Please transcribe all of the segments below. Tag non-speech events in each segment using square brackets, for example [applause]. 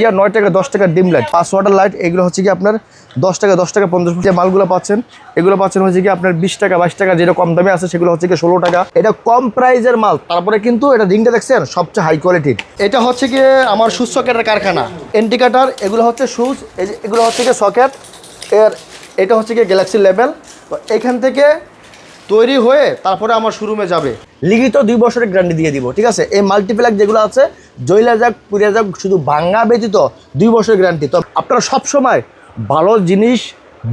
ইয়া নয় টাকা, দশ টাকা ডিম লাইট পাঁচ ওয়াটার লাইট এগুলো হচ্ছে কি আপনার দশ টাকা দশ টাকা, পঞ্চাশ যে মালগুলো পাচ্ছেন, এগুলো পাচ্ছেন হচ্ছে কি আপনার বিশ টাকা, বাইশ টাকা, যেটা কম দামে আছে, সেগুলো হচ্ছে কি ষোলো টাকা। এটা কম প্রাইজের মাল। তারপরে কিন্তু এটা রিংটা দেখছেন, সবচেয়ে হাই কোয়ালিটির এটা হচ্ছে কি আমার সুজ সকেটের কারখানা। এন্টি কাটার এগুলো হচ্ছে সুজ এগুলো হচ্ছে কি সকেট এর, এটা হচ্ছে কি গ্যালাক্সি লেভেল এখান থেকে তৈরি হয়ে তারপরে আমার শোরুমে যাবে। লিখিত দুই বছরের গ্যারান্টি দিয়ে দিব, ঠিক আছে? এই মাল্টিপ্লাক যেগুলো আছে জয়লা যাক, পুরিয়া যাক, শুধু ভাঙ্গা ব্যতীত দুই বছরের গ্যারান্টি তো আপনারা সবসময় ভালো জিনিস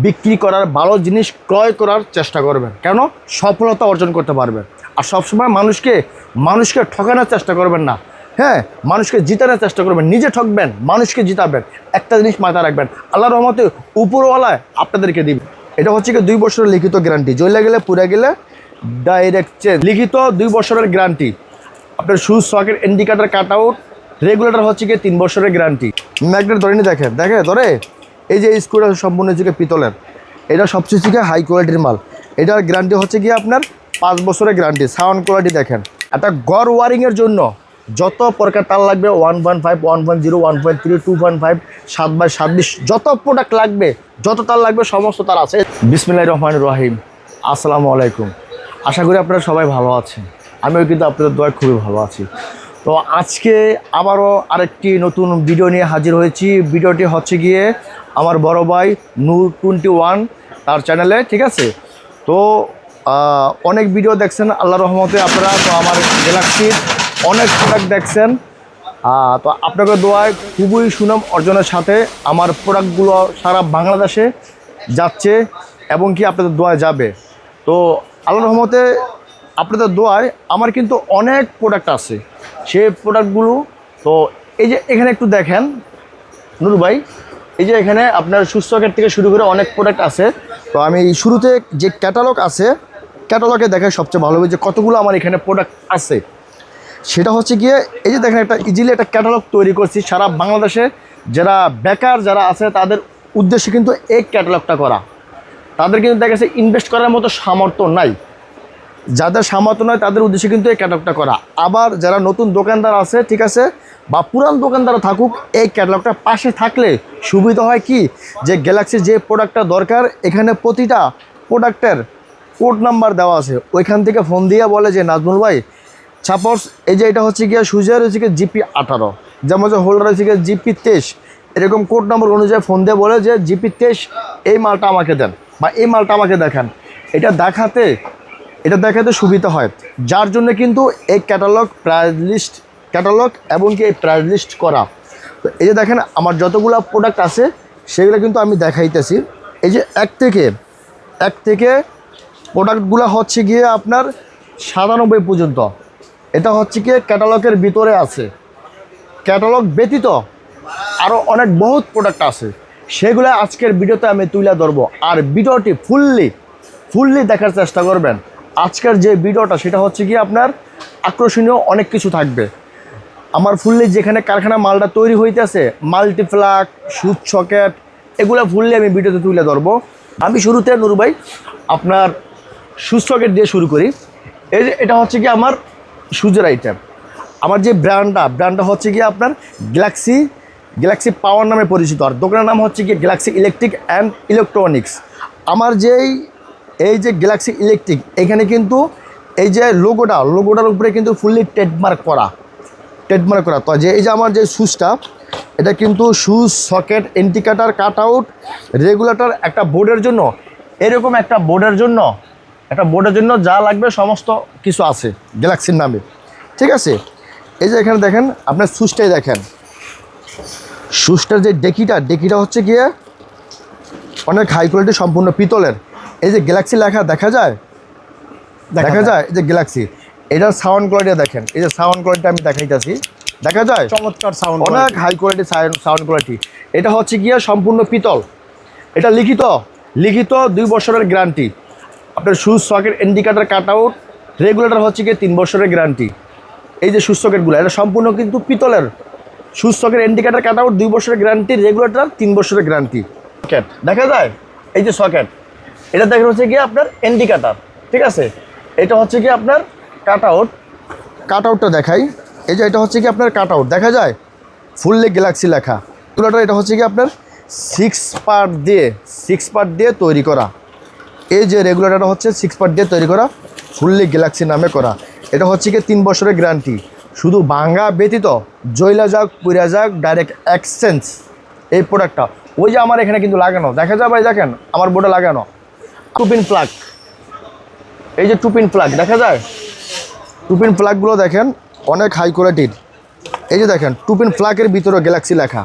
বিক্রি করার, ভালো জিনিস ক্রয় করার চেষ্টা করবেন। কেন? সফলতা অর্জন করতে পারবেন। আর সবসময় মানুষকে মানুষকে ঠকানোর চেষ্টা করবেন না। হ্যাঁ মানুষকে জিতানোর চেষ্টা করবেন। নিজে ঠকবেন, মানুষকে জিতাবেন। একটা জিনিস মাথায় রাখবেন আল্লাহ রহমতে উপরওয়ালায় আপনাদেরকে দিবে। এটা হচ্ছে কি দুই বছরের লিখিত গ্যারান্টি জ্বলে গেলে, পুড়ে গেলে ডাইরেক্ট চেঞ্জ লিখিত দুই বছরের গ্যারান্টি আপনার switch socket indicator cut out regulator হচ্ছে কি তিন বছরের গ্যারান্টি ম্যাগনেট ধরে নি, দেখেন দেখে ধরে। এই যে স্ক্রুটা সম্পূর্ণ হচ্ছে পিতলের। এটা সবচেয়ে থেকে হাই কোয়ালিটির মাল। এটার গ্যারান্টি হচ্ছে কি আপনার পাঁচ বছরের গ্যারান্টি সাউন্ড কোয়ালিটি দেখেন। একটা গড় ওয়ারিংয়ের জন্য যত প্রকার তার লাগবে one point five one point zero one point three two point five সাত বাই ছাব্বিশ, যত প্রোডাক্ট লাগবে, যত তার লাগবে, সমস্ত তার আছে। বিসমিল্লাহ রহমান রহিম। আসসালামু আলাইকুম। আশা করি আপনারা সবাই ভালো আছেন। আমিও কিন্তু আপনাদের দোয়া খুবই ভালো আছি। তো আজকে আবারও আরেকটি নতুন ভিডিও নিয়ে হাজির হয়েছি। ভিডিওটি হচ্ছে গিয়ে আমার বড় ভাই নূর টোয়েন্টি ওয়ান তার চ্যানেলে ঠিক আছে? তো অনেক ভিডিও দেখছেন আল্লাহ রহমতে আপনারা, তো আমার গ্যালাক্সির অনেক প্রোডাক্ট দেখছেন। তো আপনাকে দোয়ায় খুবই সুনাম অর্জনের সাথে আমার প্রোডাক্টগুলো সারা বাংলাদেশে যাচ্ছে এবং কি আপনাদের দোয়ায় যাবে। তো আল্লাহ রহমতে আপনাদের দোয়ায় আমার কিন্তু অনেক প্রোডাক্ট আছে। সেই প্রোডাক্টগুলো তো এই যে এখানে একটু দেখেন, নুরু ভাই, এই যে এখানে আপনার সুস্থকের থেকে শুরু করে অনেক প্রোডাক্ট আছে। তো আমি শুরুতে যে ক্যাটালগ আছে ক্যাটালগে দেখে সবচেয়ে ভালো হবে যে কতগুলো আমার এখানে প্রোডাক্ট আছে। সেটা হচ্ছে গিয়ে, এই যে দেখেন একটা ইজিলি একটা ক্যাটালগ তৈরি করছি সারা বাংলাদেশে। যারা বেকার, যারা আছে, তাদের উদ্দেশ্যে কিন্তু এই ক্যাটালগটা করা। তাদের কিন্তু দেখা গেছে ইনভেস্ট করার মতো সামর্থ্য নাই। যাদের সামর্থ্য নয় তাদের উদ্দেশ্যে কিন্তু এই ক্যাটালগটা করা। আবার যারা নতুন দোকানদার আছে, ঠিক আছে, বা পুরান দোকানদার থাকুক, এই ক্যাটালগটা পাশে থাকলে সুবিধা হয় কি? যে গ্যালাক্সির যে প্রোডাক্টটা দরকার, এখানে প্রতিটা প্রোডাক্টের কোড নাম্বার দেওয়া আছে। ওইখান থেকে ফোন দিয়ে বলে যে, নাজমুল ভাই সাপোজ এই যে এটা হচ্ছে গিয়ে সুজের হচ্ছে গিয়ে জিপি আঠারো। যেমন যে হোল্ডার হচ্ছে গিয়ে জিপি তেইশ। এরকম কোড নম্বর অনুযায়ী ফোন দিয়ে বলে যে, জিপি তেইশ, এই মালটা আমাকে দেন বা এই মালটা আমাকে দেখান। এটা দেখাতে এটা দেখাতে সুবিধা হয়। যার জন্য কিন্তু এই ক্যাটালগ প্রাইস লিস্ট ক্যাটালগ এবং কি এই প্রাইস লিস্ট করা। তো এই যে দেখেন, আমার যতগুলো প্রোডাক্ট আছে, সেগুলো কিন্তু আমি দেখাইতেছি। এই যে এক থেকে এক থেকে প্রোডাক্টগুলো হচ্ছে গিয়ে আপনার সাতানব্বই পর্যন্ত। এটা হচ্ছে কি ক্যাটালগের ভিতরে আছে। ক্যাটালগ ব্যতীত আরও অনেক বহুত প্রোডাক্ট আছে। সেগুলো আজকের ভিডিওতে আমি তুলে ধরবো। আর ভিডিওটি ফুললি ফুললি দেখার চেষ্টা করবেন। আজকের যে ভিডিওটা, সেটা হচ্ছে কি আপনার আকর্ষণীয় অনেক কিছু থাকবে। আমার ফুললি যেখানে কারখানা মালটা তৈরি হইতেছে মাল্টিপ্লাক সুচ সকেট, এগুলো ফুললি আমি ভিডিওতে তুলে ধরবো। আমি শুরুতে নুরু ভাই, আপনার সুচ সকেট দিয়ে শুরু করি। এই যে, এটা হচ্ছে কি আমার সুজের আইটেম আমার যে ব্র্যান্ডটা ব্র্যান্ডটা হচ্ছে কি আপনার গ্যালাক্সি গ্যালাক্সি পাওয়ার নামে পরিচিত। আর দোকানের নাম হচ্ছে কি গ্যালাক্সি ইলেকট্রিক অ্যান্ড ইলেকট্রনিক্স আমার যেই, এই যে গ্যালাক্সি ইলেকট্রিক এখানে কিন্তু এই যে লোগোটা লোগোটার উপরে কিন্তু ফুললি ট্রেডমার্ক করা। ট্রেডমার্ক করা। তো যে, এই যে আমার যে সুজটা এটা কিন্তু switch socket indicator cut out regulator একটা বোর্ডের জন্য, এরকম একটা বোর্ডের জন্য একটা বোর্ডের জন্য যা লাগবে সমস্ত কিছু আছে গ্যালাক্সির নামে। ঠিক আছে? এই যে এখানে দেখেন আপনার সুজটাই দেখেন। সুজটার যে ডেকিটা ডেকিটা হচ্ছে গিয়ে অনেক হাই কোয়ালিটি সম্পূর্ণ পিতলের। এই যে গ্যালাক্সি লেখা দেখা যায়? দেখা যায়। এই যে গ্যালাক্সি এটার সাউন্ড কোয়ালিটি দেখেন। এই যে সাউন্ড কোয়ালিটি আমি দেখাইতেছি। দেখা যায়? চমৎকার সাউন্ড অনেক হাই কোয়ালিটি সাউন্ড কোয়ালিটি এটা হচ্ছে গিয়ে সম্পূর্ণ পিতল। এটা লিখিত। লিখিত দুই বছরের গ্যারান্টি আপনার switch socket indicator cut out regulator হচ্ছে গিয়ে তিন বছরের গ্যারান্টি এই যে সুজ সকেটগুলো এটা সম্পূর্ণ কিন্তু পিতলের। Switch socket indicator cut out দুই বছরের গ্যারান্টি রেগুলেটর তিন বছরের গ্যারান্টি সকেট দেখা যায়? এই যে সকেট এটা দেখেন হচ্ছে গিয়ে আপনার ইন্ডিকেটার ঠিক আছে? এটা হচ্ছে কি আপনার কাট আউট কাট আউটটা দেখাই। এই যে এটা হচ্ছে কি আপনার কাট আউট দেখা যায়? ফুললি গ্যালাক্সি লেখা। রেগুলেটর এটা হচ্ছে কি আপনার সিক্স পার্ট দিয়ে সিক্স পার্ট দিয়ে তৈরি করা। এই যে রেগুলেটরটা হচ্ছে সিক্স পার্ট দিয়ে তৈরি করা ফুললি গ্যালাক্সি নামে করা। এটা হচ্ছে কি তিন বছরের গ্যারান্টি শুধু ভাঙ্গা ব্যতীত জয়লা যাক পুরা যাক ডাইরেক্ট এক্সচেঞ্জ এই প্রোডাক্টটা ওই যে আমার এখানে কিন্তু লাগানো। দেখা যায় ভাই দেখেন আমার বোর্ডে লাগানো। টুপিন প্লাগ এই যে টুপিন প্লাগ দেখা যায়? টুপিন প্লাগগুলো দেখেন অনেক হাই কোয়ালিটির এই যে দেখেন টুপিন প্লাগের ভিতরে গ্যালাক্সি লেখা।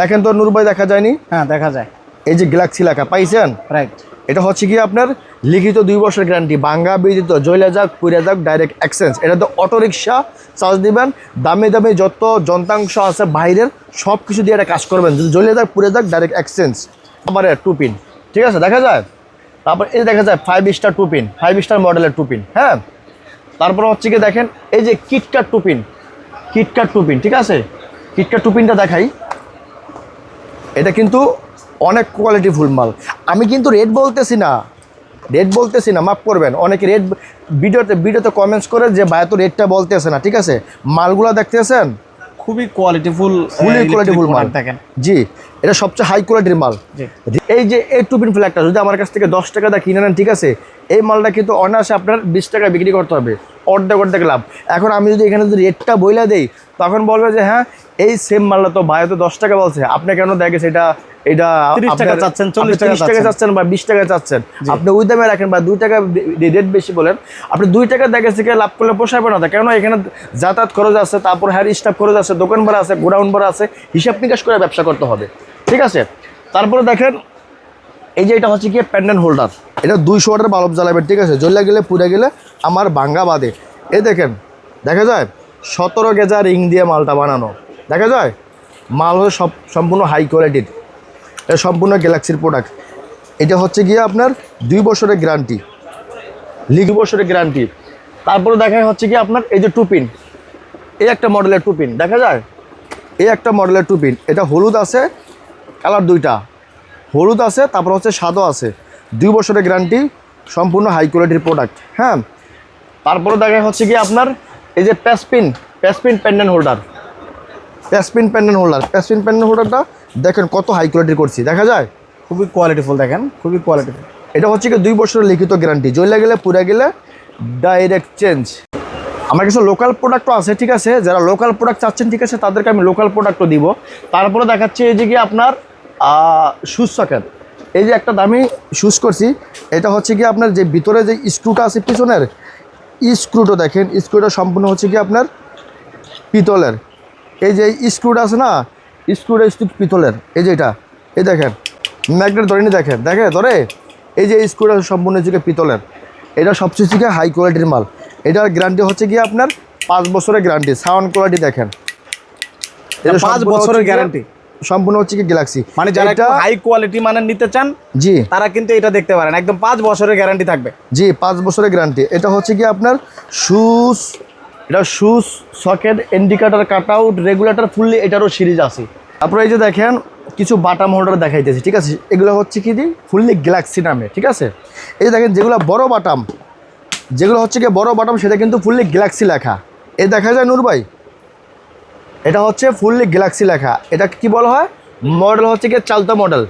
দেখেন তো নূর ভাই দেখা যায়নি? হ্যাঁ দেখা যায়। এই যে গ্যালাক্সি লেখা পাইছেন? রাইট এটা হচ্ছে কি আপনার লিখিত দুই বছর গ্যারান্টি বাঙ্গা বিদিত জয়লা যাক পুরিয়া যাক ডাইরেক্ট এক্সচেঞ্জ এটা তো অটো রিক্সা চার্জ দিবেন। দামে দামে যত যন্ত্রাংশ আছে বাইরের সব কিছু দিয়ে এটা কাজ করবেন। যদি জয়লা যাক পুরিয়া যাক ডাইরেক্ট এক্সচেঞ্জ আমার টু পিন ঠিক আছে, দেখা যায়? তারপর এই দেখা যায় five star two pin five star মডেলের টু পিন হ্যাঁ? তারপর হচ্ছে কি দেখেন, এই যে KitKat two pin KitKat two pin ঠিক আছে? কিটকাট টু পিনটা দেখাই। এটা কিন্তু অনেক কোয়ালিটি ফুল মাল। আমি কিন্তু রেট বলতেছি না। রেট বলতেছি না মাফ করবেন। অনেকে রেট ভিডিওতে ভিডিওতে কমেন্টস করে যে ভাই তো রেটটা বলতেছে না। ঠিক আছে? মালগুলো দেখতেছেন? খুবই কোয়ালিটি কোয়ালিটিফুল ফুলি কোয়ালিটিফুল মাল। দেখেন। জি এটা সবচেয়ে হাই কোয়ালিটির মাল। এই যে এই টুপিন ফ্ল্যাগটা যদি আমার কাছ থেকে দশ টাকা দা কিনে নেন ঠিক আছে? এই মালটা কিন্তু অনায়াসে আপনার বিশ টাকা বিক্রি করতে হবে। অর্ধেক অর্ধেক লাভ। এখন আমি যদি এখানে যদি রেটটা বইলা দেই তখন বলবে যে হ্যাঁ এই সেম মালটা তো ভাই তো দশ টাকা বলছে। আপনি কেন দেখে সেটা এটা 30 টাকা চাচ্ছেন, 40 টাকা টাকা চাচ্ছেন। বা বিশ টাকা চাচ্ছেন। আপনি ওই দামে রাখেন বা দুই টাকা রেট বেশি বলেন। আপনি দুই টাকা দেখে থেকে লাভ করলে পোষাবে না। কেন এখানে যাতায়াত খরচ আছে তারপর হ্যার স্টাফ খরচ আছে দোকান ভাড়া আছে গোডাউন ভাড়া আছে হিসাব নিকাশ করে ব্যবসা করতে হবে। ঠিক আছে? তারপরে দেখেন এই যে এটা হচ্ছে কি প্যান্ডেন্ট হোল্ডার এটা দুইশো ওয়াটের বাল্ব জ্বালাবেন ঠিক আছে? জ্বলে গেলে পুড়ে গেলে আমার ভাঙ্গা বাদে। এই দেখেন দেখা যায়? সতেরো গেজা রিং দিয়ে মালটা বানানো। দেখা যায়? মাল হচ্ছে সব, সম্পূর্ণ হাই কোয়ালিটির এটা সম্পূর্ণ গ্যালাক্সির প্রোডাক্ট এটা হচ্ছে গিয়ে আপনার দুই বছরের গ্যারান্টি লিগ বছরের গ্যারান্টি তারপরে দেখা হচ্ছে কি আপনার এই যে টুপিন এই একটা মডেলের টুপিন দেখা যায়? এই একটা মডেলের টুপিন এটা হলুদ আছে কালার দুইটা। হলুদ আছে, তারপর হচ্ছে সাদা আছে। দুই বছরের গ্যারান্টি সম্পূর্ণ হাই কোয়ালিটির প্রোডাক্ট হ্যাঁ? তারপরে দেখা হচ্ছে কি আপনার এই যে প্যাসপিন প্যাসপিন প্যান্ডেন্ট হোল্ডার প্যাসপিন প্যান্ডেন্ট হোল্ডার প্যাসপিন প্যান্ডেন্ট হোল্ডারটা দেখেন কত হাই কোয়ালিটির করছি। দেখা যায়? খুবই কোয়ালিটিফুল দেখেন। খুবই কোয়ালিটিফুল এটা হচ্ছে কি দুই বছরের লিখিত গ্যারান্টি জ্বলে গেলে পুড়ে গেলে ডাইরেক্ট চেঞ্জ আমার কিছু লোকাল প্রোডাক্টও আছে ঠিক আছে? যারা লোকাল প্রোডাক্ট চাচ্ছেন ঠিক আছে? তাদেরকে আমি লোকাল প্রোডাক্টও দিব। তারপরে দেখাচ্ছি এই যে কি আপনার শুজ সকেট এই যে একটা দামি শুজ করছি এটা হচ্ছে কি আপনার যে ভিতরে যে স্ক্রুটা আছে পিছনের স্ক্রুটা দেখেন। স্ক্রুটা সম্পূর্ণ হচ্ছে কি আপনার পিতলের। এই যে স্ক্রুটা আছে না স্ক্রুটা স্ক্রু পিতলের এই যে এটা এই দেখেন ম্যাগনেট ধরে নি দেখেন দেখে ধরে? এই যে স্ক্রুটা সম্পূর্ণ হচ্ছে পিতলের এটা সবচেয়ে গিয়ে হাই কোয়ালিটির মাল এটার গ্যারান্টি হচ্ছে গিয়ে আপনার পাঁচ বছরের গ্যারান্টি সাউন্ড কোয়ালিটি দেখেন। এটা পাঁচ বছরের হচ্ছে গিয়ে- guarantee? সম্পূর্ণ হচ্ছে কি গ্যালাক্সি মানে যারা একটু হাই কোয়ালিটি মানের নিতে চান জি। তারা কিন্তু এটা দেখতে পারেন একদম পাঁচ বছরের গ্যারান্টি থাকবে। জি পাঁচ বছরের গ্যারান্টি এটা হচ্ছে কি আপনার শুজ এটা switch socket indicator cut out regulator fully এটারও সিরিজ আছে। তারপরে এই যে দেখেন কিছু বাটাম হোল্ডার দেখাইতেছি ঠিক আছে? এগুলো হচ্ছে কি দি? ফুললি গ্যালাক্সি নামে ঠিক আছে? এই যে দেখেন যেগুলো বড় বাটাম যেগুলো হচ্ছে কি বড় বাটাম সেটা কিন্তু ফুললি গ্যালাক্সি লেখা। এই দেখা যায় নূর ভাই? এটা হচ্ছে ফুললি গ্যালাক্সি লেখা। এটা কি বলা হয়? মডেল হচ্ছে কি চালতা মডেল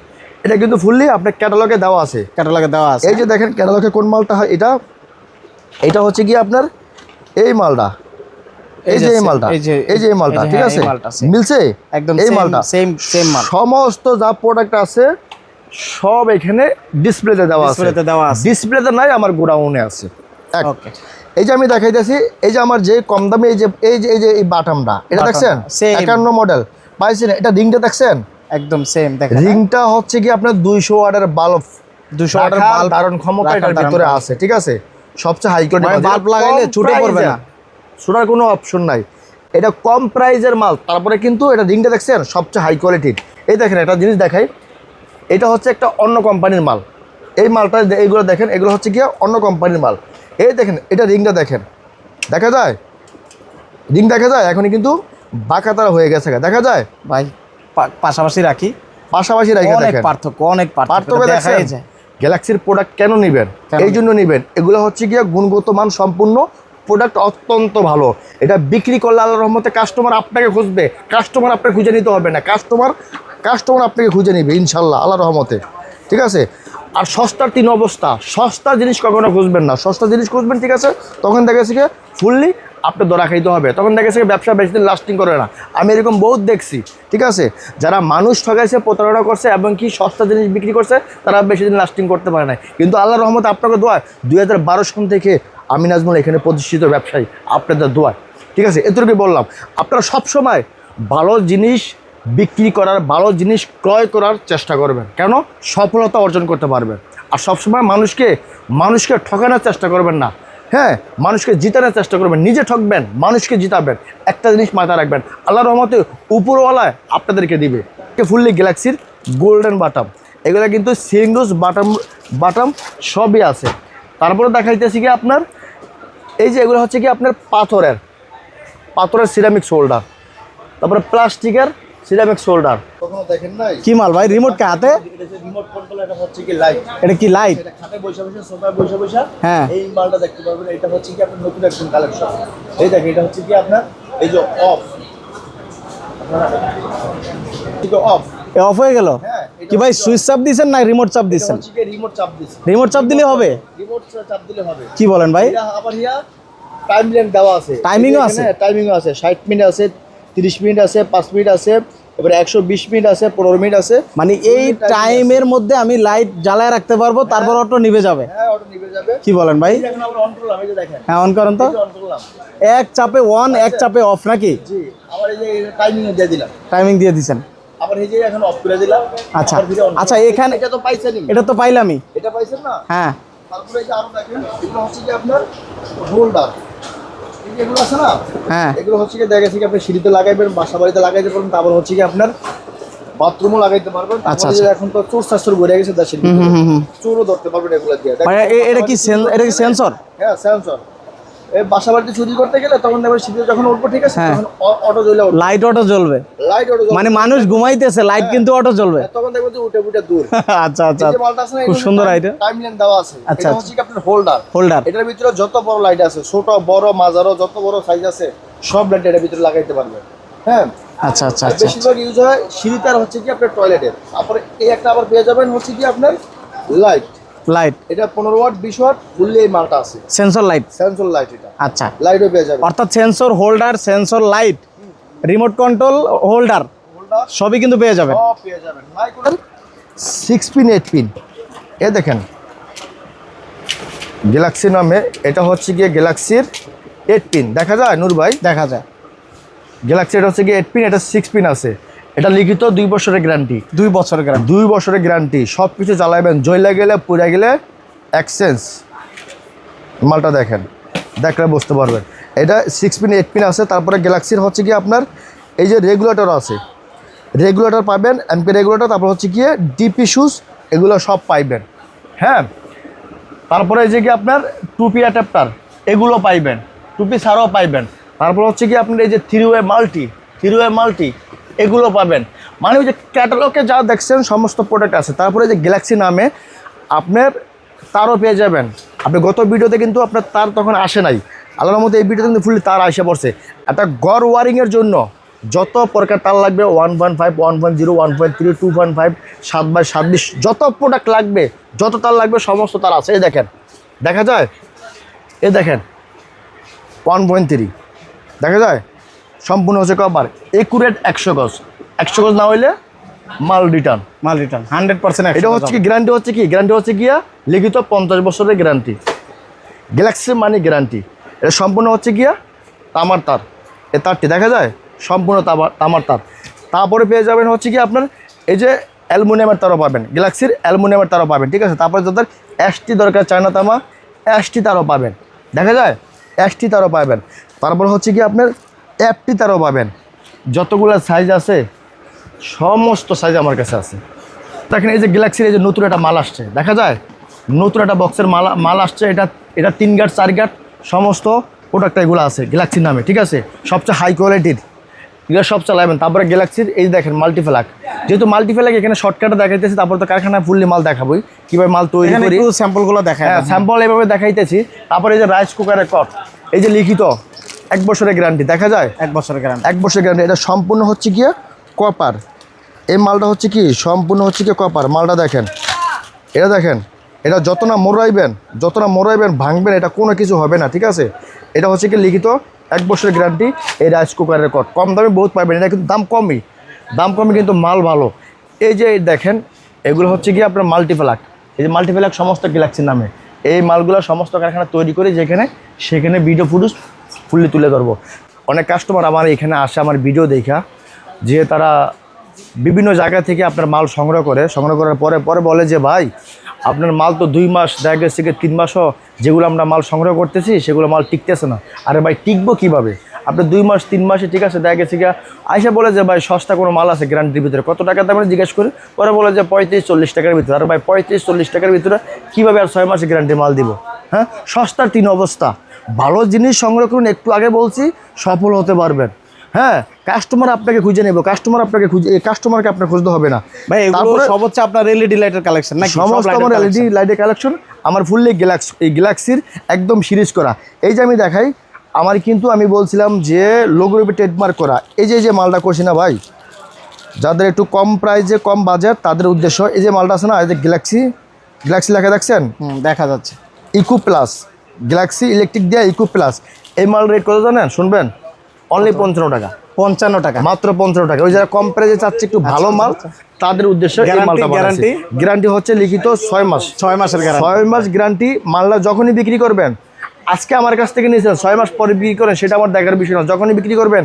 এটা কিন্তু ফুললি আপনার ক্যাটালগে দেওয়া আছে। ক্যাটালগে দেওয়া আছে। এই যে দেখেন ক্যাটালগে কোন মালটা হয়? এটা এটা হচ্ছে কি আপনার? এই মালটা। এই যে এই মালটা এই যে এই মালটা ঠিক হ্যাঁ, আছে। মিলছে? একদম এই মালটা। same- same মাল। সমস্ত যা প্রোডাক্ট আছে সব এখানে ডিসপ্লেতে দেওয়া আছে। Displayতে দেওয়া আছে। ডিসপ্লেতে নাই আমার গোডাউনে আছে। ওকে এই যে আমি দেখাইতেছি এই যে আমার যে কম দামি এই যে এই যে এই যে এই বাটামটা এটা দেখছেন। একান্ন মডেল পাইছেন? এটা রিংটা দেখছেন? একদম সেম দেখেন রিংটা হচ্ছে কি আপনার দুইশো ওয়াটের বাল্ব 200 ওয়াটের বাল্ব ধারণ ক্ষমতা এটার ভিতরে আছে ঠিক আছে? সবচেয়ে হাই মানে বাল্ব লাগাইলে ছুটে পড়বে না। ছুটার কোনো অপশন নাই। এটা কম প্রাইজের মাল তারপরে কিন্তু এটা রিংটা দেখছেন? সবচেয়ে হাই কোয়ালিটির এই দেখেন একটা জিনিস দেখাই। এটা হচ্ছে একটা অন্য কোম্পানির মাল। এই মালটা এইগুলো দেখেন এগুলো হচ্ছে গিয়ে অন্য কোম্পানির মাল। এই দেখেন এটা রিংটা দেখেন। দেখা যায়? রিং দেখা যায়? এখনই কিন্তু বাঁকা তারা হয়ে গেছে দেখা যায়? ভাই পাশাপাশি রাখি। পাশাপাশি রেখে অনেক দেখেন। পার্থক্য অনেক পার্থক্য। দেখা যায়। গ্যালাক্সির প্রোডাক্ট কেন নেবেন? এই জন্য নেবেন। এগুলো হচ্ছে গিয়ে গুণগত মান সম্পূর্ণ প্রোডাক্ট অত্যন্ত ভালো। এটা বিক্রি করলে আল্লাহ রহমতে কাস্টমার আপনাকে খুঁজবে। কাস্টমার আপনাকে খুঁজে নিতে হবে না। কাস্টমার কাস্টমার আপনাকে খুঁজে নিবে ইনশাল্লাহ আল্লাহ রহমতে। ঠিক আছে? আর সস্তার তিন অবস্থা। সস্তা জিনিস কখনো খুঁজবেন না। সস্তা জিনিস খুঁজবেন, ঠিক আছে? তখন দেখা গেছে ফুললি আপনি দরা খাইতে হবে। তখন দেখা গেছে ব্যবসা বেশি দিন লাস্টিং করে না। আমি এরকম বহুত দেখছি, ঠিক আছে? যারা মানুষ ঠকাইছে, প্রতারণা করছে এবং কি সস্তা জিনিস বিক্রি করছে, তারা বেশি দিন লাস্টিং করতে পারে না কিন্তু আল্লাহ রহমত আপনাকে দোয়া, দুই হাজার বারো সন থেকে আমি নাজমুল এখানে প্রতিষ্ঠিত ব্যবসায়ী, আপনাদের দোয়া। ঠিক আছে এতটুকু বললাম। আপনারা সবসময় ভালো জিনিস বিক্রি করার, ভালো জিনিস ক্রয় করার চেষ্টা করবেন। কেন? সফলতা অর্জন করতে পারবেন। আর সবসময় মানুষকে মানুষকে ঠকানোর চেষ্টা করবেন না। হ্যাঁ মানুষকে জিতানোর চেষ্টা করবেন। নিজে ঠকবেন, মানুষকে জিতাবেন। একটা জিনিস মাথায় রাখবেন আল্লাহ রহমতে উপরওয়ালায় আপনাদেরকে দিবে। ফুললি গ্যালাক্সির গোল্ডেন বাটাম। এগুলো কিন্তু সিঙ্গুস বাটাম বাটাম সবই আছে। তারপরে দেখাইতেছি কি আপনার? এই যে এগুলো হচ্ছে কি আপনার পাথরের পাথরের সিরামিক শোল্ডার তারপরে প্লাস্টিকের সিরামিক শোল্ডার কখনো দেখেন নাই? কি মাল ভাই রিমোট কে হাতে? এটা হচ্ছে কি লাইট হ্যাঁ। এই মালটা দেখতে পারবেন এটা হচ্ছে কি আপনার নতুন একজন কালেকশন এই দেখেন এটা হচ্ছে কি আপনার এই যে অফ অফ অফ হয়ে গেল? হ্যাঁ কি ভাই সুইচ চাপ দিয়েছেন না রিমোট চাপ দিয়েছেন? রিমোট চাপ রিমোট চাপ দিলে হবে? রিমোট চাপ দিলে হবে। কি বলেন ভাই? আবার হিয়া টাইম দেওয়া আছে। টাইমিংও আছে? টাইমিংও আছে। ষাট মিনিট আছে তিরিশ মিনিট আছে পাঁচ মিনিট আছে। এবারে একশো বিশ মিনিট আছে পনেরো মিনিট আছে। মানে এই টাইমের মধ্যে আমি লাইট জ্বালায় রাখতে পারব তারপর অটো নিভে যাবে। হ্যাঁ নিভে যাবে। কি বলেন ভাই? হ্যাঁ অন করেন তো। এক চাপে অন এক চাপে অফ নাকি? টাইমিং দিয়ে দিচ্ছেন আচ্ছা। আচ্ছা, এখানে- এটা তো পাইছেনই। এটা তো পাইলামই। এটা পাইছেন না? হ্যাঁ। তারপরে যে আরও দেখেন এগুলো হচ্ছে কি আপনার হোল্ডার এগুলো আছে না? হ্যাঁ। এগুলো হচ্ছে কি দেখা গেছে কি আপনি সিঁড়িতে লাগাইবেন বাসা বাড়িতে লাগাইতে পারবেন তারপর হচ্ছে কি আপনার বাথরুমও লাগাইতে পারবেন। আচ্ছা, এখন তো চোর শাস্ত্র ঘুরে গেছে দেশের চোরও ধরতে পারবেন এগুলো দিয়ে। মানে এটা কি এটা কি সেন্সর? হ্যাঁ সেন্সর। বাসা বাড়িতে চুরি করতে গেলে তখন দেখবেন শীতে যখন উঠবো ঠিক আছে হ্যাঁ। তখন অটো জ্বলে লাইট অটো জ্বলবে। লাইট অটো মানে মানুষ ঘুমাইতেছে লাইট কিন্তু অটো জ্বলবে। তখন দেখবেন যে উঠে উঠে দূর। [laughs] আচ্ছা আচ্ছা। খুব সুন্দর আইডিয়া length দেওয়া আছে। আচ্ছা, এটা হচ্ছে কি আপনার হোল্ডার হোল্ডার এটার ভিতরে যত বড় লাইট আছে ছোট বড় মাঝারো যত বড় সাইজ আছে সব লাইট এটার ভিতরে লাগাইতে পারবেন হ্যাঁ? আচ্ছা আচ্ছা আর আচ্ছা বেশিরভাগ ইউজ হয় সিঁড়িতে আর হচ্ছে কি আপনার টয়লেটের তারপরে এই একটা আবার পেয়ে যাবেন হচ্ছে কি আপনার লাইট লাইট এটা পনেরো ওয়াট বিশ ওয়াট ফুললি এই মালটা আছে। সেন্সর লাইট সেন্সর লাইট এটা। আচ্ছা। লাইটও পেয়ে যাবেন। অর্থাৎ sensor holder sensor light remote control holder holder সবই কিন্তু পেয়ে যাবেন। সব পেয়ে যাবেন। সিক্স পিন এইট পিন এ দেখেন গ্যালাক্সি নামে এটা হচ্ছে গিয়ে গ্যালাক্সির এইট পিন দেখা যায় নূর ভাই? দেখা যায়। গ্যালাক্সি এটা হচ্ছে গিয়ে এইট পিন এটা সিক্স পিন আছে। এটা লিখিত দুই বছরের গ্যারান্টি দুই বছরের গ্যারান্টি দুই বছরের গ্যারান্টি সব কিছু চালাবেন জয়লা গেলে পুড়ে গেলে এক্সচেঞ্জ মালটা দেখেন দেখলে বুঝতে পারবেন। এটা সিক্স পিন এইট পিন আছে তারপরে গ্যালাক্সির হচ্ছে কি আপনার এই যে রেগুলেটর আছে রেগুলেটর পাবেন এমপি রেগুলেটর তারপর হচ্ছে গিয়ে ডিপি শুজ এগুলো সব পাইবেন। হ্যাঁ? তারপরে এই যে কি আপনার টুপি অ্যাডাপ্টার এগুলো পাইবেন। টুপি ছাড়াও পাইবেন। তারপর হচ্ছে কি আপনার এই যে three way multi three way multi এগুলো পাবেন। মানে ওই যে ক্যাটালগে যা দেখছেন, সমস্ত প্রোডাক্ট আছে। তারপরে যে গ্যালাক্সি নামে আপনার তারও পেয়ে যাবেন। আপনি গত ভিডিওতে কিন্তু আপনার তার তখন আসে নাই। আল্লাহর মধ্যে এই ভিডিওতে কিন্তু ফুললি তার আসে পড়ছে। একটা গড় ওয়ারিংয়ের জন্য যত প্রকার তার লাগবে one point five one point zero one point three two point five সাত বাই ছাব্বিশ যত প্রোডাক্ট লাগবে, যত তার লাগবে, সমস্ত তার আছে। এই দেখেন, দেখা যায়? এ দেখেন ওয়ান পয়েন্ট থ্রি দেখা যায়? সম্পূর্ণ হচ্ছে কবার একুরেট একশো গজ। একশো গজ না হইলে মাল রিটার্ন মাল রিটার্ন হান্ড্রেড পার্সেন্ট এটা হচ্ছে কি গ্যারান্টি হচ্ছে কি? গ্যারান্টি হচ্ছে গিয়া লিখিত পঞ্চাশ বছরের গ্যারান্টি গ্যালাক্সি মানি গ্যারান্টি এটা সম্পূর্ণ হচ্ছে গিয়া তামার তার। এ তারটি দেখা যায়? সম্পূর্ণ তামার তামার তার। তারপরে পেয়ে যাবেন হচ্ছে কি আপনার এই যে অ্যালুমিনিয়ামের তারও পাবেন। গ্যালাক্সির অ্যালুমিনিয়ামের তারও পাবেন ঠিক আছে? তারপরে যাদের অ্যাশটি দরকার চায়না তামা অ্যাশটি তারও পাবেন। দেখা যায়? অ্যাশটি তারও পাবেন। তারপর হচ্ছে কি আপনার অ্যাপটি তারও পাবেন। যতগুলো সাইজ আছে সমস্ত সাইজ আমার কাছে আছে। দেখেন এই যে গ্যালাক্সির এই যে নতুন একটা মাল আসছে দেখা যায়? নতুন একটা বক্সের মাল মাল আসছে এটা এটা তিন গাট চার গাট সমস্ত প্রোডাক্ট এগুলো আছে গ্যালাক্সির নামে ঠিক আছে? সবচেয়ে হাই কোয়ালিটির এগুলো সব চালাবেন। তারপরে গ্যালাক্সির এই যে দেখেন মাল্টিফ্লাক যেহেতু মাল্টিফ্লাক এখানে শর্টকাটে দেখাইতেছি তারপর তো কারখানায় ফুললি মাল দেখাবোই কীভাবে মাল তৈরি করি। স্যাম্পলগুলো দেখা হ্যাঁ স্যাম্পল এভাবে দেখাইতেছি। তারপরে এই যে রাইস কুকারের কট এই যে লিখিত এক বছরের গ্যারান্টি দেখা যায়? এক বছরের গ্যারান্টি এক বছরের গ্যারান্টি এটা সম্পূর্ণ হচ্ছে গিয়ে কপার এই মালটা হচ্ছে কি সম্পূর্ণ হচ্ছে কি কপার মালটা দেখেন এটা দেখেন এটা যত না মোড়াইবেন যত না মোড়াইবেন ভাঙবেন এটা কোনো কিছু হবে না ঠিক আছে? এটা হচ্ছে কি লিখিত এক বছরের গ্যারান্টি এই রাইস কুকারের কট কম দামে বহুত পাবেন এটা কিন্তু দাম কমই। দাম কমই কিন্তু মাল ভালো। এই যে দেখেন এগুলো হচ্ছে কি আপনার মাল্টিপ্লাক এই যে মাল্টিপ্লাক সমস্ত গ্যালাক্সির নামে। এই মালগুলো সমস্ত কারখানা তৈরি করে যেখানে সেখানে ভিডিও ফুটেজ ফুললি তুলে ধরবো। অনেক কাস্টমার আমার এখানে আসে, আমার ভিডিও দেখা। যে তারা বিভিন্ন জায়গা থেকে আপনার মাল সংগ্রহ করে, সংগ্রহ করার পরে পরে বলে যে, ভাই, আপনার মাল তো দুই মাস, দেখা গেছে থেকে তিন মাসও যেগুলো আমরা মাল সংগ্রহ করতেছি, সেগুলো মাল টিকতেছে না। আরে ভাই, টিকবো কীভাবে? আপনার দুই মাস, তিন মাসে ঠিক আছে, দেখা গেছে গিয়া আইসা বলে যে, ভাই, সস্তা কোনো মাল আছে গ্যারান্টির ভিতরে। কত টাকা দামে জিজ্ঞেস করি, পরে বলে যে, পঁয়ত্রিশ, চল্লিশ টাকার ভিতরে। আর ভাই, পঁয়ত্রিশ, চল্লিশ টাকার ভিতরে কীভাবে আর ছয় মাসে গ্যারান্টি মাল দিব? হ্যাঁ? সস্তার তিন অবস্থা। ভালো জিনিস সংগ্রহ করুন একটু আগে বলছি সফল হতে পারবেন। হ্যাঁ কাস্টমার আপনাকে খুঁজে নেব কাস্টমার আপনাকে খুঁজে কাস্টমারকে আপনার খুঁজতে হবে না। ভাই তারপরে সব হচ্ছে আপনার এলইডি লাইটের কালেকশন সব সমস্ত আমার? এলইডি লাইটের কালেকশন আমার ফুললি গ্যালাক্সি এই গ্যালাক্সির একদম সিরিজ করা। এই যে আমি দেখাই আমার কিন্তু আমি বলছিলাম যে লোগোরূপে ট্রেডমার্ক করা। এই যে যে মালটা করছি না ভাই যাদের একটু কম প্রাইসে কম বাজার তাদের উদ্দেশ্য এই যে মালটা আছে না এই যে গ্যালাক্সি গ্যালাক্সি লেখা দেখছেন? দেখা যাচ্ছে। Eco plus. গ্যালাক্সি ইলেকট্রিক দিয়ে ইকো প্লাস এই মাল রেট কত জানেন? শুনবেন? অনলি পঞ্চান্ন টাকা। পঞ্চান্ন টাকা। মাত্র পঞ্চান্ন টাকা। ওই যারা কম প্রাইসে চাচ্ছে একটু ভালো মাল তাদের উদ্দেশ্যে এই মালটা guarantee? গ্যারান্টি হচ্ছে লিখিত ছয় মাস। ছয় মাসের গ্যারান্টি ছয় মাস গ্যারান্টি মালটা যখনই বিক্রি করবেন আজকে আমার কাছ থেকে নিয়েছেন ছয় মাস পরে বিক্রি করেন সেটা আমার দেখার বিষয় না। যখনই বিক্রি করবেন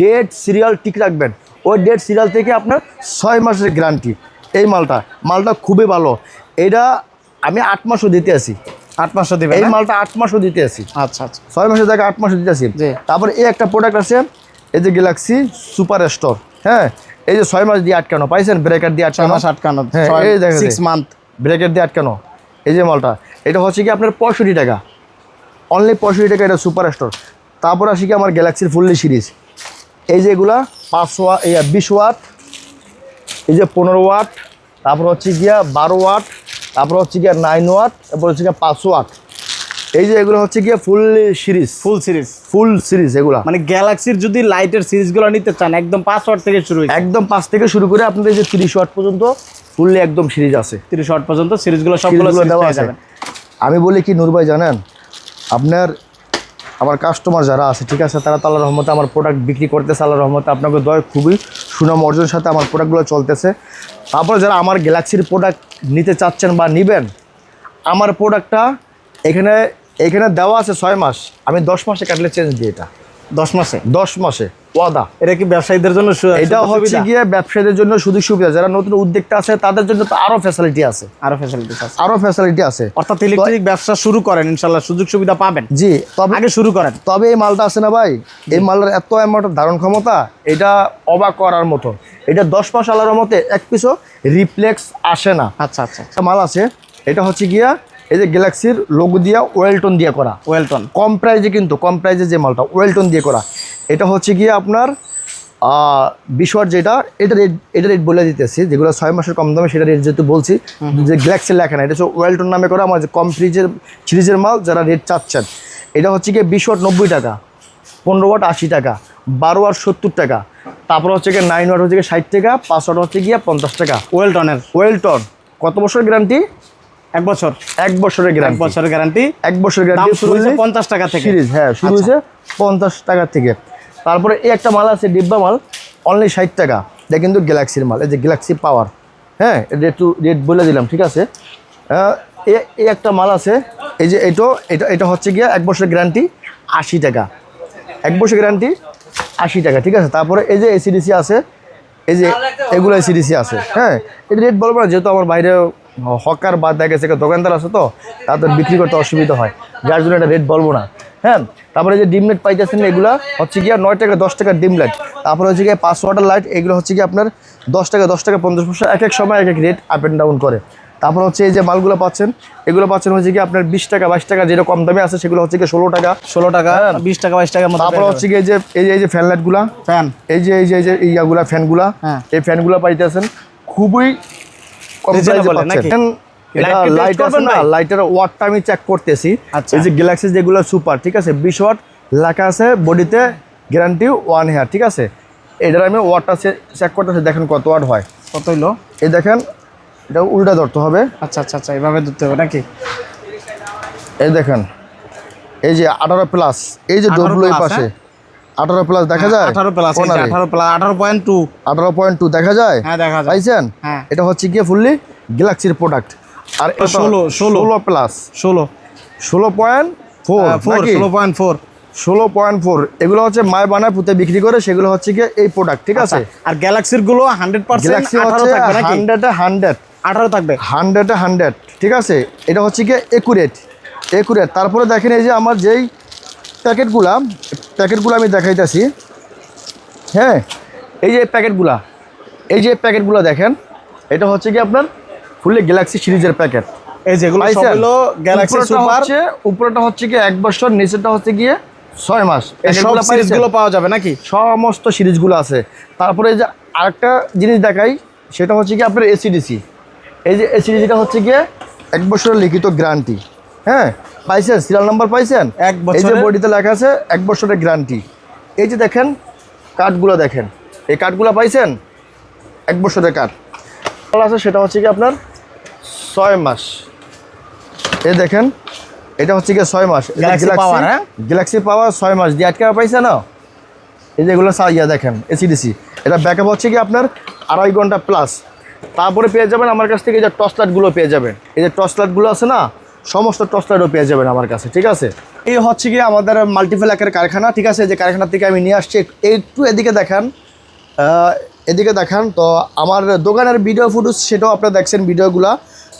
ডেট সিরিয়াল ঠিক রাখবেন। ওই ডেট সিরিয়াল থেকে আপনার ছয় মাসের গ্যারান্টি এই মালটা মালটা খুবই ভালো। এটা আমি আট মাসও দিতে আছি। আট মাসও দিবে এই মালটা আট মাসও দিতে আছি। আচ্ছা আচ্ছা। ছয় মাসের জায়গায় আট মাসে দিতেছি জি। তারপরে এই একটা প্রোডাক্ট আছে এই যে গ্যালাক্সি সুপার স্টোর হ্যাঁ? এই যে ছয় মাস দিয়ে আটকানো পাইছেন? ব্রেকার দিয়ে ছয় আটকানো মাস আটকানো সিক্স মান্থ ব্রেকের দিয়ে আটকানো এই যে মালটা। এটা হচ্ছে কি আপনার পঁয়ষট্টি টাকা। অনলি পঁয়ষট্টি টাকা এটা সুপার স্টোর তারপর আসি কি আমার গ্যালাক্সির ফুললি সিরিজ এই যে এগুলা পাঁচ ওয়াট বিশ ওয়াট এই যে পনেরো ওয়াট তারপর হচ্ছে গিয়া বারো ওয়াট তারপর হচ্ছে গিয়া নাইন ওয়াট তারপর হচ্ছে গিয়া পাঁচ ওয়াট এই যে এগুলো হচ্ছে গিয়া fully series full series full series এগুলো। মানে গ্যালাক্সির যদি লাইটের সিরিজগুলো নিতে চান একদম পাঁচ ওয়াট থেকে শুরু হয়েছে। একদম পাঁচ থেকে শুরু করে আপনাদের যে তিরিশ ওয়াট পর্যন্ত ফুললি একদম সিরিজ আছে। তিরিশ ওয়াট পর্যন্ত সিরিজগুলো সবগুলো দেওয়া আছে। আমি বলি কি নূর ভাই জানেন? আপনার আমার কাস্টমার যারা আছে ঠিক আছে তারা তো আল্লাহ রহমতে আমার প্রোডাক্ট বিক্রি করতেছে আল্লাহ রহমতে আপনাকে দয় খুবই সুনাম অর্জনের সাথে আমার প্রোডাক্টগুলো চলতেছে। তারপরে যারা আমার গ্যালাক্সির প্রোডাক্ট নিতে চাচ্ছেন বা নেবেন, আমার প্রোডাক্টটা এখানে এখানে দেওয়া আছে ছয় মাস। আমি দশ মাসে কাটলে চেঞ্জ দিই এটা। দশ মাসে? দশ মাসে। ওয়াদা? এটা কি ব্যবসায়ীদের জন্য এটা হচ্ছে গিয়ে ব্যবসায়ীদের জন্য সুযোগ সুবিধা। যারা নতুন উদ্যোক্তা আছে তাদের জন্য তো আরও ফ্যাসিলিটি আছে। আরও ফ্যাসিলিটিস আছে। আরও ফ্যাসিলিটি আছে। অর্থাৎ ইলেকট্রিক ব্যবসা শুরু করেন ইনশাল্লাহ সুযোগ সুবিধা পাবেন। জি তবে আগে শুরু করেন। তবে এই মালটা আছে না ভাই? এই মালটার এত অ্যামাউন্টের ধারণ ক্ষমতা এটা অবাক করার মতো। এটা দশ মাস আলার মতে এক পিসও রিফ্লেক্স আসে না। আচ্ছা আচ্ছা মাল আছে এটা হচ্ছে গিয়া এই যে গ্যালাক্সির লোগো দিয়া ওয়েলটন দিয়ে করা। ওয়েলটন কম প্রাইজে কিন্তু কম প্রাইজে যে মালটা ওয়েলটন দিয়ে করা। এটা হচ্ছে গিয়ে আপনার বিশওয়ার যেটা এটা রেট এটা রেট বলে দিতেছি যেগুলো ছয় মাসের কম দামে সেটা রেট যেহেতু বলছি যে গ্যালাক্সি লেখা না এটা হচ্ছে ওয়েলটন নামে করা আমার যে কম ফ্রিজের সিরিজের মাল যারা রেট চাচ্ছেন। এটা হচ্ছে গিয়ে বিশ ওয়াট নব্বই টাকা পনেরো ওয়াট আশি টাকা বারো ওয়াট সত্তর টাকা তারপর হচ্ছে গিয়ে নাইন ওয়াট হচ্ছে গিয়ে ষাট টাকা পাঁচ ওয়াট হচ্ছে গিয়ে পঞ্চাশ টাকা। ওয়েলটনের ওয়েলটন কত বছর গ্যারান্টি এক বছর। এক বছরের এক গ্যারান্টি বছরের গ্যারান্টি এক বছর দাম গ্যারান্টি শুরু হয়েছে পঞ্চাশ টাকা থেকে। সিরিজ হ্যাঁ শুরু আচ্ছা। হয়েছে পঞ্চাশ টাকা থেকে। তারপরে এই একটা মাল আছে ডিব্বা মাল অনলি ষাট টাকা। এটা কিন্তু গ্যালাক্সির মাল এই যে গ্যালাক্সি পাওয়ার হ্যাঁ এটা একটু রেট বলে দিলাম ঠিক আছে? এ- এই একটা মাল আছে এই যে এটা এটা এটা হচ্ছে গিয়ে এক বছরের গ্যারান্টি আশি টাকা। এক বছর গ্যারান্টি আশি টাকা ঠিক আছে? তারপরে এই যে এসিডিসি আছে এই যে এগুলো এসিডিসি আছে হ্যাঁ? এটা রেট বলব না যেহেতু আমার বাইরে হকার বা দেখা গেছে দোকানদার আছে তো তাদের বিক্রি করতে অসুবিধা হয়। যার জন্য এটা রেট বলব না। হ্যাঁ তারপরে যে ডিম লাইট পাইতেছেন এগুলো হচ্ছে গিয়ে নয় টাকা দশ টাকা ডিম লাইট তারপরে হচ্ছে গিয়ে পাঁচ ওয়াটার লাইট এগুলো হচ্ছে গিয়ে আপনার দশ টাকা দশ টাকা পঞ্চাশ পয়সা এক এক সময় এক এক রেট আপ অ্যান্ড ডাউন করে। তারপর হচ্ছে এই যে মালগুলো পাচ্ছেন এগুলো পাচ্ছেন হচ্ছে কি আপনার বিশ টাকা বাইশ টাকা যেটা কম দামে আছে সেগুলো হচ্ছে গিয়ে ষোলো টাকা। ষোলো টাকা বিশ টাকা বাইশ টাকা তারপর হচ্ছে গিয়ে এই যে এই যে এই যে ফ্যান লাইটগুলা ফ্যান এই যে এই যে এই যে ইয়াগুলা ফ্যানগুলা হ্যাঁ। এই ফ্যানগুলা পাইতেছেন খুবই লাইট আছে না? লাইটের ওয়াটটা আমি চেক করতেছি। আচ্ছা। এই যে গ্যালাক্সি যেগুলো সুপার ঠিক আছে? বিশ ওয়াট লেখা আছে বডিতে গ্যারান্টি ওয়ান হেয়ার ঠিক আছে? এটার আমি ওয়াটটা চেক করতেছি দেখেন কত ওয়াট হয়। কত হইল? এই দেখেন এটা উল্টা ধরতে হবে। আচ্ছা আচ্ছা আচ্ছা এভাবে ধরতে হবে নাকি? এই দেখেন এই যে আঠারো প্লাস এই যে 18 ডবল এই plus, পাশে। আঠারো প্লাস দেখা যায়? আঠারো প্লাস কোনারে। আঠারো প্লাস আঠারো পয়েন্ট টু আঠারো পয়েন্ট টু দেখা যায়? হ্যাঁ দেখা যায়। পাইছেন? হ্যাঁ। এটা হচ্ছে গিয়ে ফুললি গ্যালাক্সির প্রোডাক্ট আর এটা 16, 16 ষোলো প্লাস ষোলো। ষোলো পয়েন্ট ফোর ফোর ষোলো পয়েন্ট ফোর ষোলো পয়েন্ট ফোর এগুলো হচ্ছে মায় বানায় পুঁতে বিক্রি করে সেগুলো হচ্ছে গিয়ে এই প্রোডাক্ট ঠিক আছে? আর গ্যালাক্সিরগুলো হান্ড্রেড পার্সেন্ট হান্ড্রেডে হান্ড্রেড আঠারো থাকবে। হান্ড্রেডে হান্ড্রেড ঠিক আছে? এটা হচ্ছে গিয়ে একুরেট একুরেট তারপরে দেখেন এই যে আমার যেই প্যাকেটগুলা প্যাকেটগুলো আমি দেখাইতেছি। হ্যাঁ এই যে প্যাকেটগুলা এই যে প্যাকেটগুলো দেখেন এটা হচ্ছে কি আপনার ফুললি গ্যালাক্সি সিরিজের প্যাকেট। এই যেগুলো হলো গ্যালাক্সি সুপার হচ্ছে উপরেটা হচ্ছে কি এক বছর নিচেরটা হচ্ছে গিয়ে ছয় মাস। সব প্যাকেটগুলো সিরিজ পাইছেন? গুলো পাওয়া যাবে নাকি? সমস্ত সিরিজগুলো আছে। তারপরে এই যে আরেকটা জিনিস দেখাই সেটা হচ্ছে কি আপনার এসিডিসি এই যে এসিডিসিটা হচ্ছে গিয়ে এক বছরের লিখিত গ্যারান্টি। হ্যাঁ পাইছেন? সিরিয়াল নাম্বার পাইছেন? এক এই যে বডিতে লেখা আছে এক বছরের গ্যারান্টি এই যে দেখেন কার্ডগুলো দেখেন। এই কার্ডগুলো পাইছেন? এক বছরের কার্ড আছে সেটা হচ্ছে কি আপনার? ছয় মাস। এই দেখেন এটা হচ্ছে কি ছয় মাস। হ্যাঁ? গ্যালাক্সি পাওয়ার ছয় মাস। দিয়ে আটকে পাইছে না এই যে এগুলো ইয়া দেখেন এসিডিসি এটা ব্যাকআপ হচ্ছে কি আপনার? আড়াই ঘণ্টা প্লাস তারপরে পেয়ে যাবেন আমার কাছ থেকে এই যে টর্চ লাইটগুলো পেয়ে যাবেন। এই যে টর্চ লাইটগুলো আছে না সমস্ত টর্চ লাইটও পেয়ে যাবেন আমার কাছে, ঠিক আছে? এই হচ্ছে কি আমাদের মাল্টিপ্লেকের কারখানা, ঠিক আছে? যে কারখানা থেকে আমি নিয়ে আসছি, একটু এদিকে দেখান এদিকে দেখান। তো আমার দোকানের ভিডিও ফুটেজ সেটাও আপনারা দেখছেন ভিডিওগুলা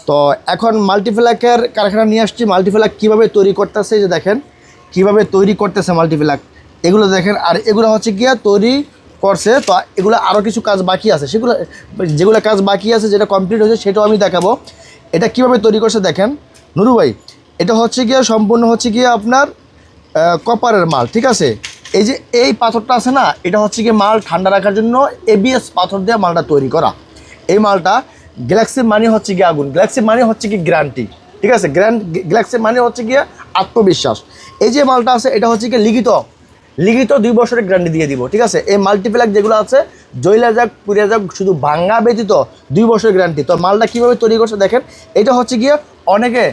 তো এখন মাল্টিপ্লাকের কারখানা নিয়ে আসছি মাল্টিপ্লাক কীভাবে তৈরি করতেছে যে দেখেন, কীভাবে তৈরি করতেছে মাল্টিপ্লাক এগুলো দেখেন, আর এগুলো হচ্ছে গিয়া তৈরি করছে, তো এগুলো আরও কিছু কাজ বাকি আছে। সেগুলো, যেগুলো কাজ বাকি আছে, যেটা কমপ্লিট হয়েছে, সেটাও আমি দেখাবো। এটা কীভাবে তৈরি করছে, দেখেন। নুরু ভাই, এটা হচ্ছে গিয়ে সম্পূর্ণ হচ্ছে গিয়ে আপনার কপারের মাল, ঠিক আছে? এই যে এই পাথরটা আছে না, এটা হচ্ছে গিয়ে মাল ঠান্ডা রাখার জন্য এবিএস পাথর দিয়ে মালটা তৈরি করা। এই মালটা গ্যালাক্সি মানে হচ্ছে গিয়ে আগুন গ্যালাক্সি মানে হচ্ছে কি গ্যারান্টি ঠিক আছে? গ্র্যান্ড গ্যালাক্সি মানে হচ্ছে গিয়ে আত্মবিশ্বাস। এই যে মালটা আছে, এটা হচ্ছে গিয়ে লিখিত লিখিত দুই বছরের গ্যারান্টি দিয়ে দিব, ঠিক আছে? এই মাল্টিপ্লাক যেগুলো আছে জয়লা যাক পুরিয়া যাক শুধু বাঙ্গা ব্যতীত দুই বছরের গ্যারান্টি তো মালটা কীভাবে তৈরি করছে দেখেন, এটা হচ্ছে গিয়ে অনেকে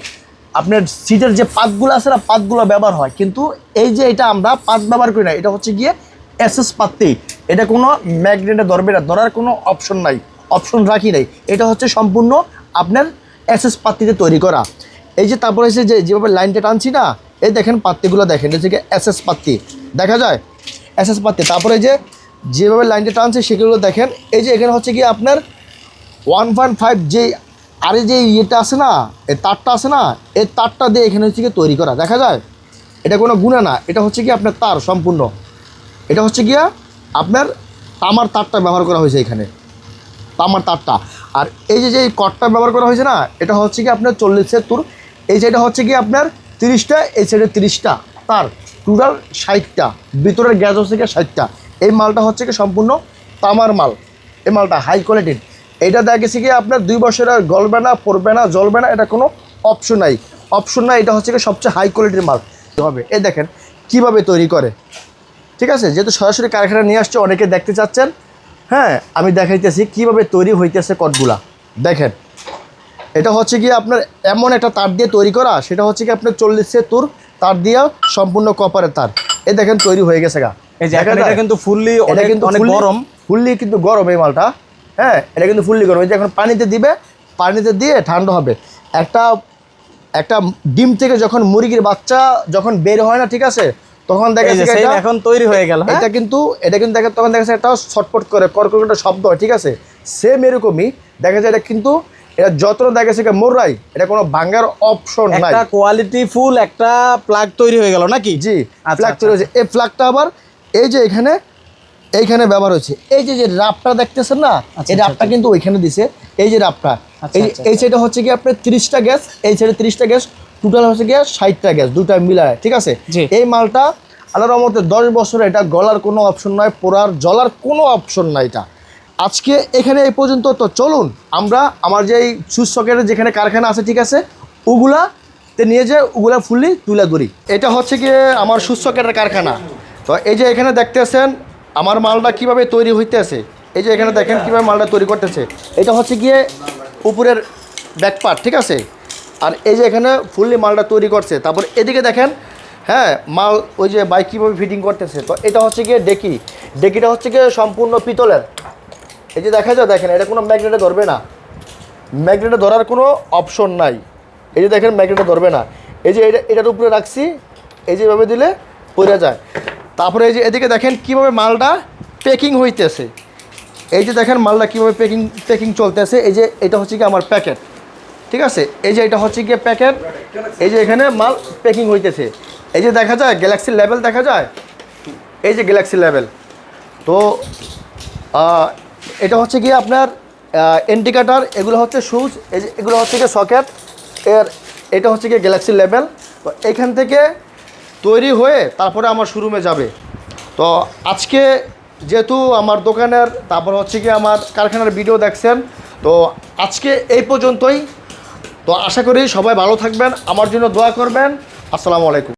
আপনার সিটের যে পাতগুলো আছে না, পাতগুলো ব্যবহার হয়, কিন্তু এই যে এটা আমরা পাত ব্যবহার করি না, এটা হচ্ছে গিয়ে এসএস পাত্তি এটা কোনো ম্যাগনেটে ধরবে না, ধরার কোনো অপশন নাই অপশন রাখি নাই। এটা হচ্ছে সম্পূর্ণ আপনার এসএস পাত্তিতে তৈরি করা। এই যে তারপরে এসে যে যেভাবে লাইনটা টানছি না, এই দেখেন পাত্তিগুলো দেখেন, এটা থেকে এসএস পাত্তি দেখা যায়? এসএস পাত্তি তারপরে যে, যেভাবে লাইনটা টানছে, সেগুলো দেখেন। এই যে এখানে হচ্ছে কি আপনার ওয়ান পয়েন্ট ফাইভ যে, আরে যে ইয়েটা আছে না এই তারটা আছে না এই তারটা দিয়ে এখানে হচ্ছে কি তৈরি করা। দেখা যায়? এটা কোনো গুণা না, এটা হচ্ছে কি আপনার তার সম্পূর্ণ। এটা হচ্ছে গিয়া আপনার তামার তারটা ব্যবহার করা হয়েছে এখানে। তামার তারটা। আর এই যে যে কটটা ব্যবহার করা হয়েছে না, এটা হচ্ছে কি আপনার চল্লিশের তুর এই সাইডে হচ্ছে কি আপনার তিরিশটা, এই সাইডে তিরিশটা তার। টোটাল ষাটটা, ভিতরের গ্যাস হচ্ছে কি ষাটটা। এই মালটা হচ্ছে কি সম্পূর্ণ তামার মাল। এই মালটা হাই কোয়ালিটির এটা দেখা গেছে কি আপনার দুই বছর আর গলবে না পড়বে না জ্বলবে না এটা কোনো অপশন নাই। অপশন নাই, এটা হচ্ছে কি সবচেয়ে হাই কোয়ালিটির মাল। হবে। এই দেখেন, কীভাবে তৈরি করে। ঠিক আছে? যেহেতু সরাসরি কারখানা নিয়ে আসছে, অনেকে দেখতে চাচ্ছেন। হ্যাঁ আমি দেখাইতেছি কীভাবে তৈরি হইতেছে কটগুলা। দেখেন, এটা হচ্ছে কি আপনার এমন একটা তার দিয়ে তৈরি করা, সেটা হচ্ছে কি আপনার চল্লিশে তুর তার দিয়ে সম্পূর্ণ কপারের তার। এ দেখেন তৈরি হয়ে গেছে গা। এই যে এটা কিন্তু ফুললি এটা কিন্তু অনেক গরম। ফুললি কিন্তু গরম এই মালটা। হ্যাঁ এটা কিন্তু ফুললি গরম। এই যে এখন পানিতে দিবে পানিতে দিয়ে ঠান্ডা হবে। একটা একটা ডিম থেকে যখন মুরগির বাচ্চা যখন বের হয় না ঠিক আছে? তখন দেখা যাচ্ছে এখন তৈরি হয়ে গেল হ্যাঁ? এটা কিন্তু এটা কিন্তু দেখা তখন দেখা যাচ্ছে একটা ছটপট করে কর্কট একটা শব্দ ঠিক আছে? সেম এরকমই। দেখা যায় এটা কিন্তু এটা যত্ন দেখা যাচ্ছে মোররাই এটা কোনো ভাঙ্গার অপশন নাই। একটা কোয়ালিটি ফুল একটা প্লাগ তৈরি হয়ে গেল নাকি? জি আচ্ছা, ফ্ল্যাগ আচ্ছা, তৈরি হয়েছে। এই ফ্ল্যাগটা আবার এই যে এখানে এইখানে ব্যবহার হচ্ছে এই যে যে রাপটা দেখতেছেন না আচ্ছা, এই রাপটা কিন্তু ওইখানে দিছে। এই যে রাপটা আচ্ছা, এই আচ্ছা, এই সাইডে হচ্ছে কি আপনার তিরিশটা গ্যাস এই সাইডে তিরিশটা গ্যাস টোটাল হচ্ছে গিয়ে ষাটটা গ্যাস দুটা মিলায় ঠিক আছে। এই মালটা আল্লাহর রহমতে দশ বছর এটা গলার কোনো অপশন নয় পোড়ার জলার কোনো অপশন নাই এটা। আজকে এখানে এই পর্যন্ত, তো চলুন আমরা আমার যে এই সকেটের যেখানে কারখানা আছে, ঠিক আছে, ওগুলা তো নিয়ে যে ওগুলা ফুললি তুলে ধরি। এটা হচ্ছে গিয়ে আমার সূচকের কারখানা। তো এই যে এখানে দেখতেছেন, আমার মালটা কীভাবে তৈরি হইতেছে? এই যে এখানে দেখেন কীভাবে মালটা তৈরি করতেছে। এটা হচ্ছে গিয়ে উপরের ব্যাকপার্ট ঠিক আছে? আর এই যে এখানে ফুললি মালটা তৈরি করছে। তারপর এদিকে দেখেন হ্যাঁ মাল ওই যে বাইক কীভাবে ফিটিং করতেছে। তো এটা হচ্ছে গিয়ে ডেকি। ডেকিটা হচ্ছে গিয়ে সম্পূর্ণ পিতলের। এই যে দেখা যায় দেখেন এটা কোনো ম্যাগনেটে ধরবে না ম্যাগনেটে ধরার কোনো অপশন নাই এই যে দেখেন ম্যাগনেটে ধরবে না এই যে এটা এটার উপরে রাখছি এই যেভাবে দিলে পড়ে যায় তারপরে এই যে এদিকে দেখেন কীভাবে মালটা প্যাকিং হইতেছে এই যে দেখেন মালটা কীভাবে প্যাকিং প্যাকিং চলতেছে এই যে এটা হচ্ছে কি আমার প্যাকেট ঠিক আছে এই যে এটা হচ্ছে গিয়ে প্যাকেট এই যে এখানে মাল প্যাকিং হইতেছে এই যে দেখা যায় গ্যালাক্সির লেভেল দেখা যায় এই যে গ্যালাক্সি লেভেল তো এটা হচ্ছে গিয়ে আপনার এন্টিকাটার এগুলো হচ্ছে যে এগুলো হচ্ছে গিয়ে সকেট এর, এটা হচ্ছে গিয়ে গ্যালাক্সি লেভেল তো এখান থেকে তৈরি হয়ে তারপরে আমার শোরুমে যাবে। তো আজকে যেহেতু আমার দোকানের, তারপর হচ্ছে কি আমার কারখানার ভিডিও দেখছেন, তো আজকে এই পর্যন্তই। তো আশা করি সবাই ভালো থাকবেন, আমার জন্য দোয়া করবেন। আসসালামু আলাইকুম।